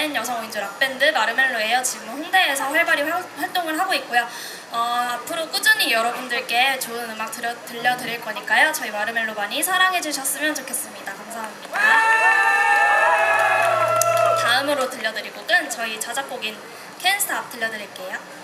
밴 여성 위주 락밴드 마르멜로예요. 지금 홍대에서 활발히 활, 활동을 하고 있고요. 어, 앞으로 꾸준히 여러분들께 좋은 음악 들려, 들려드릴 거니까요. 저희 마르멜로 많이 사랑해 주셨으면 좋겠습니다. 감사합니다. 다음으로 들려드릴 곡은 저희 자작곡인 캔스탑 들려드릴게요.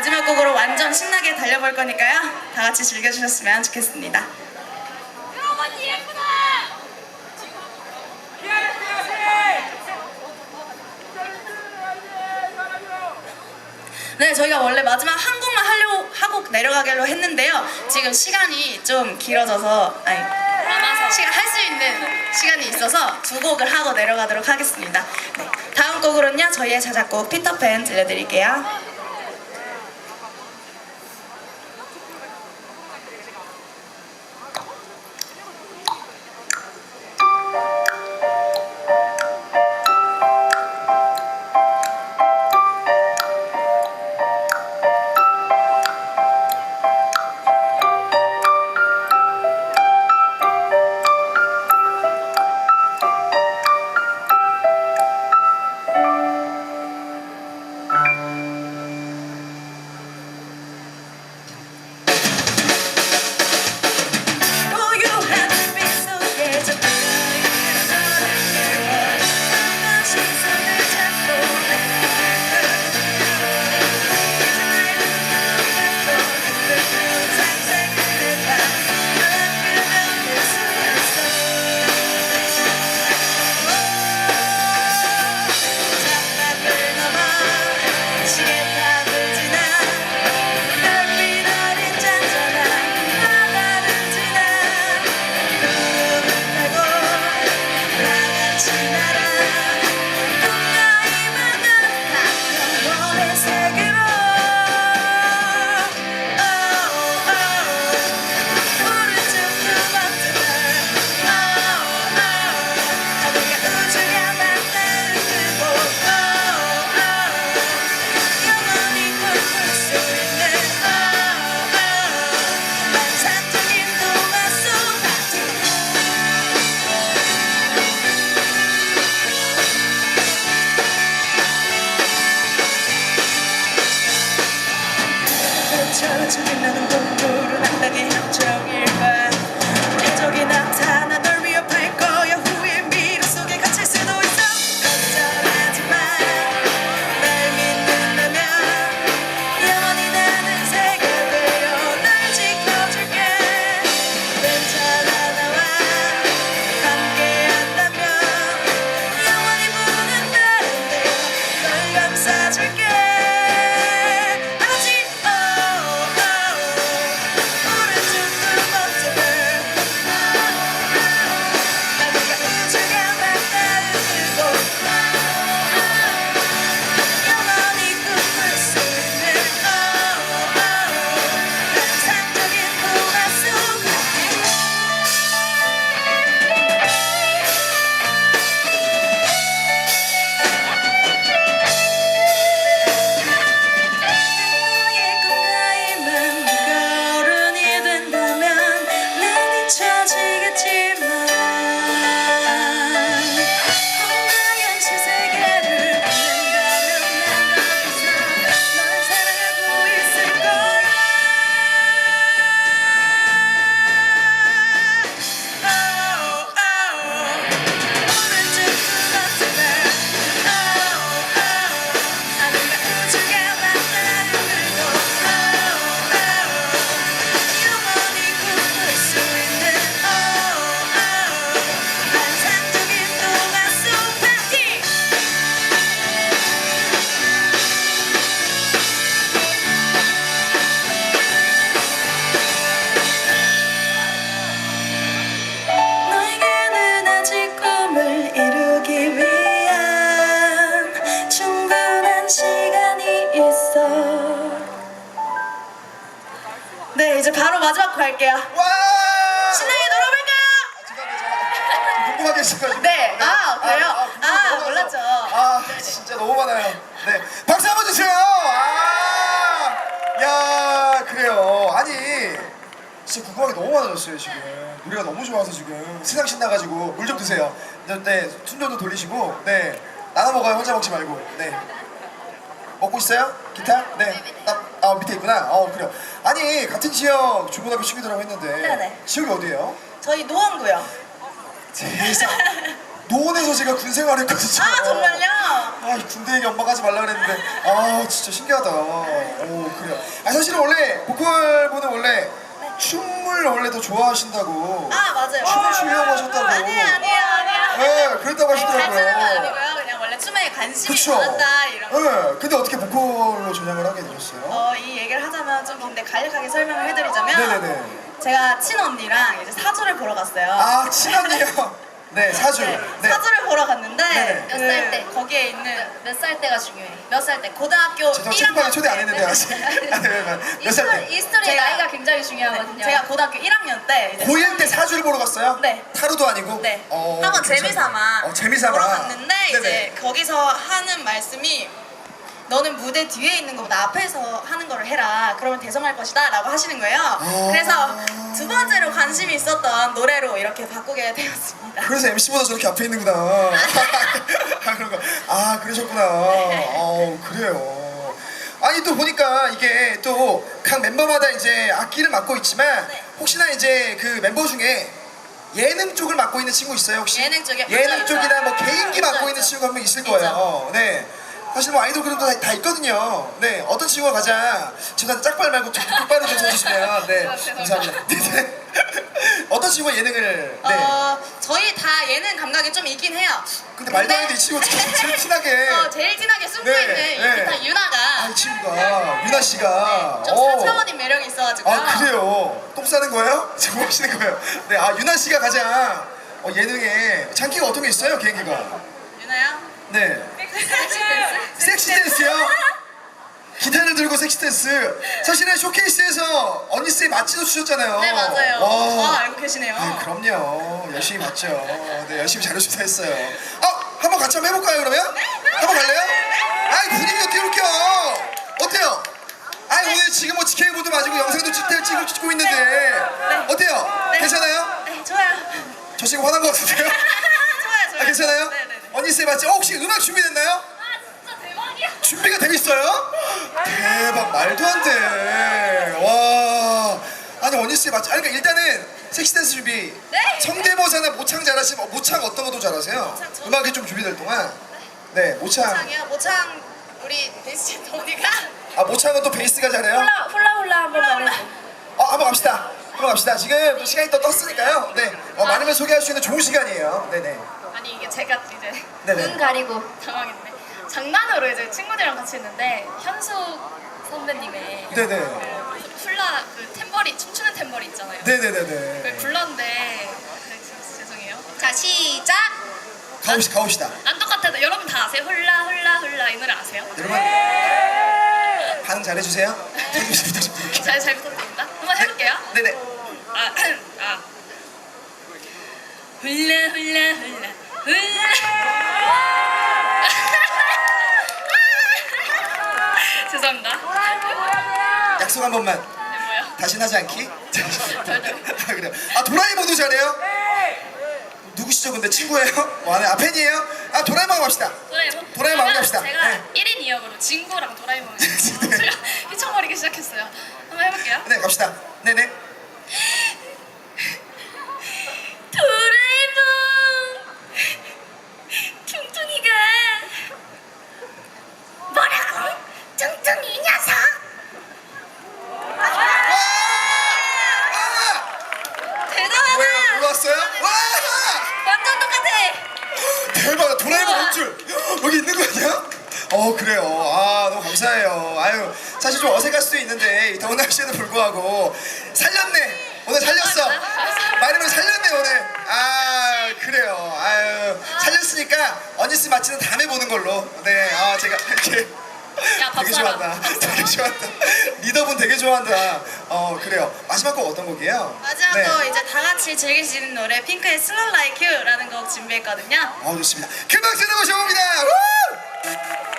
마지막 곡으로 완전 신나게 달려볼 거니까요. 다 같이 즐겨주셨으면 좋겠습니다. 네, 저희가 원래 마지막 한 곡만 하려고 하고 내려가기로 했는데요. 지금 시간이 좀 길어져서 아니 시간 할 수 있는 시간이 있어서 두 곡을 하고 내려가도록 하겠습니다. 네, 다음 곡으로는요 저희의 자작곡 피터팬 들려드릴게요. 날 많아졌어요, 지금. 노래가 너무 좋아서 지금. 세상 신나가지고 물 좀 드세요. 네, 네, 숨좀 돌리시고, 네. 나눠 먹어요, 혼자 먹지 말고. 네. 먹고 있어요? 기타? 네. 아, 아, 밑에 있구나. 어, 그래요. 아니, 같은 지역 중고등학교 친구들하고 했는데. 네네. 지역이 어디예요? 저희 노원구요 세상 노원에서 제가 군 생활했거든요. 아 정말요? 아, 이 군대 얘기 엄마가 하지 말라 그랬는데, 아, 진짜 신기하다. 오, 그래요. 아, 사실은 원래, 보컬분은 원래 춤을 원래 더 좋아하신다고. 아 맞아요. 춤을 추려고 하셨다고. 아니에요 아니에요 아니에요. 네, 그랬다고 가수는 하시더라고요. 아니고요. 그냥 원래 춤에 관심이 그쵸? 많았다 이런. 네, 근데 어떻게 보컬로 전향을 하게 되셨어요? 어, 이 얘기를 하자면 좀 긴데 간략하게 설명을 해드리자면 네네네. 제가 친언니랑 이제 사주를 보러 갔어요. 아, 친언니요? 네, 사주. 네, 네. 사주를 보러 갔는데 네네. 그 몇살 때? 거기에 있는 몇 살 때가 중요해. 몇 살 때? 고등학교 저 1학년 채팅방에 초대 안 때. 했는데 아직. 아, 네, 몇살 때? 이 스토리 제가- 나이가 굉장히 중요하거든요. 네, 제가 고등학교 1학년 때 이제 고1 때 사주를 보러 갔어요? 네. 타로도 아니고? 네. 어, 한번 괜찮네. 재미삼아 어, 재미삼아. 보러 갔는데 네네. 이제 거기서 하는 말씀이 너는 무대 뒤에 있는 것보다 앞에서 하는 거를 해라. 그러면 대성할 것이다. 라고 하시는 거예요. 아. 그래서 두 번째로 관심이 있었던 노래로 이렇게 바꾸게 되었습니다. 그래서 MC보다 저렇게 앞에 있는구나. 아, 그런 거. 아, 그러셨구나. 어, 그래요. 아니, 또 보니까 이게 또 각 멤버마다 이제 악기를 맡고 있지만 네. 혹시나 이제 그 멤버 중에 예능 쪽을 맡고 있는 친구 있어요, 혹시? 예능 쪽이요? 예능 쪽이나. 뭐 개인기 있죠, 맡고 있는. 친구가 한 명 있을. 거예요. 네. 사실 뭐 아이돌 그룹도 다, 다 있거든요. 네. 어떤 친구가 가장 죄송한데 짝발 말고 좀 똑바로 좀 서주시면 네. 감사합니다. 네. 어떤 친구가 예능을 네. 어, 저희 다 예능 감각이 좀 있긴 해요. 근데 말도 안 되는 이 친구 제일 친하게 어, 제일 진하게 숨고 네, 있는 네. 이 기타 유나가 아, 이 친구가 유나 씨가 좀 어. 사차원인 매력이 있어가지고 아 그래요? 똥 싸는 거예요? 지금 뭐 하시는 거예요? 네, 아 유나 씨가 가장 어, 예능에 장기가 어떤 게 있어요? 개인기가? 유나요? 네, 섹시 댄스요? 기타를 들고 섹시 댄스. 사실은 쇼케이스에서 언니스의 맛지도 주셨잖아요. 네 맞아요. 와. 아 알고 계시네요. 아, 그럼요. 열심히 봤죠. 네, 열심히 잘해주셔서 했어요. 어, 한번 같이 한번 해볼까요, 그러면? 한번 갈래요? 아이, 분위기 어떻게 웃겨? 어때요? 아이, 오늘 지금 뭐 직캠도 맞고 영상도 찍, 찍고, 찍고 있는데. 어때요? 네. 괜찮아요? 네 좋아요. 저 지금 화난 것 같은데요? 좋아요 좋아요. 아, 괜찮아요? 네네네. 언니스의 맛지 어, 혹시 음악 준비됐나요? 아 진짜 대박이야. 준비가 되고 있어요? 대박 말도 안 돼. 와. 아니 원니스의 맞. 아니 그러니까 일단은 섹시 댄스 준비. 네. 성대모사나 모창 잘하시면 어, 모창 어떤 것도 잘하세요? 모창 저- 음악이 좀 준비될 동안. 네 모창. 모창이요? 모창 우리 베이스 도니가 아 모창은 또 베이스가 잘해요? 훌라 훌라 훌라 한번 해줘. 어 한번 갑시다. 한번 갑시다. 지금 또 시간이 또 떴으니까요. 네. 어, 많으면 소개할 수 있는 좋은 시간이에요. 네네. 제가 이제 네네. 눈 가리고 당황했네. 장난으로 이제 친구들이랑 같이 있는데 현숙 선배님의 네네. 그 훌라 그 탬버리 춤추는 탬버리 있잖아요. 네네네네. 불렀는데 그, 죄송해요. 자 시작 가봅시다. 가봅시다. 안 똑같아도 여러분 다 아세요? 훌라 훌라 훌라 이 노래 아세요? 여러분 반응 잘해주세요. 부탁드릴게요. 잘, 잘 부탁드립니다. 한번 해볼게요. 네네. 아, 아. 훌라 훌라 훌라 죄송합니다. 약속 한 번만. 네, 뭐요? 다신 하지 않기? 아 그래요. 아 도라에몽도 잘해요? 누구시죠 근데 친구예요? 와, 네, 아 팬이에요? 아 도라에몽 갑시다. 도라에몽? 도라에몽 제가- 갑시다. 제가 네. 1인 2역으로 진구랑 도라에몽 네. 휘청거리기 시작했어요. 한번 해볼게요. 네 갑시다. 네네. 도라에몽 퉁퉁이가 뭐라고? 퉁퉁이 이 녀석 와! 아! 대단하다 뭐예요? 올라왔어요? 와! 완전 똑같아 대박 도라에몽 온 줄. 여기 있는 거 아니야? 어 그래요. 아 너무 감사해요. 아유 사실 좀 어색할 수도 있는데 이 더운 날씨에도 불구하고 살렸네. 오늘 살렸어. 마리면 살렸네 오늘. 아 그래요. 아유 살렸으니까 언니스 마치는 다음에 보는 걸로. 네. 아 제가 이렇게. 야, 밥 되게 사라. 좋아한다. 되게 좋아한다. 리더분 되게 좋아한다. 어 그래요. 마지막 곡 어떤 곡이에요? 마지막으로 이제 다 같이 즐길 수 있는 노래 핑크의 Slow Like You라는 곡 준비했거든요 어 좋습니다. 큰 박수로 모셔봅니다. 우!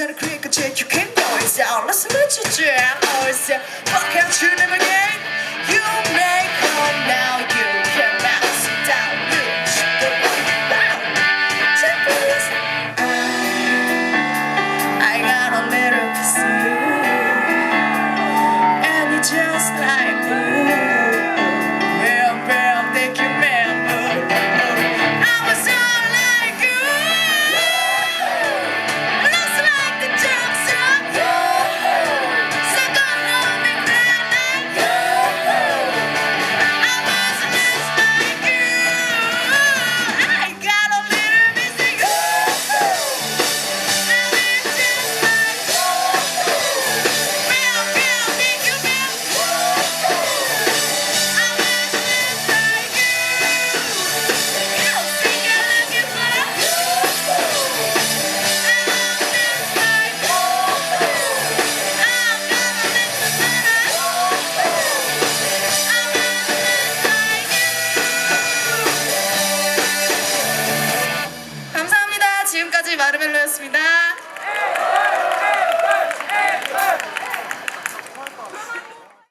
You can always out. Let's let you jam. Always can't you never